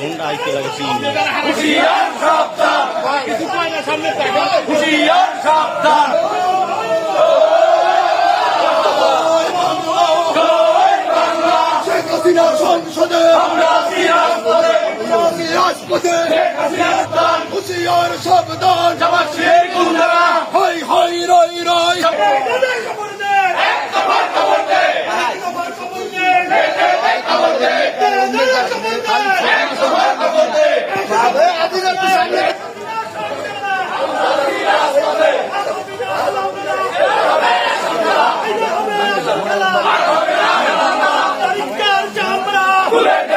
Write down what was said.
ঘণ্টা আইতে লাগেছি সংসদে আমরা রাজপথে। Kulak!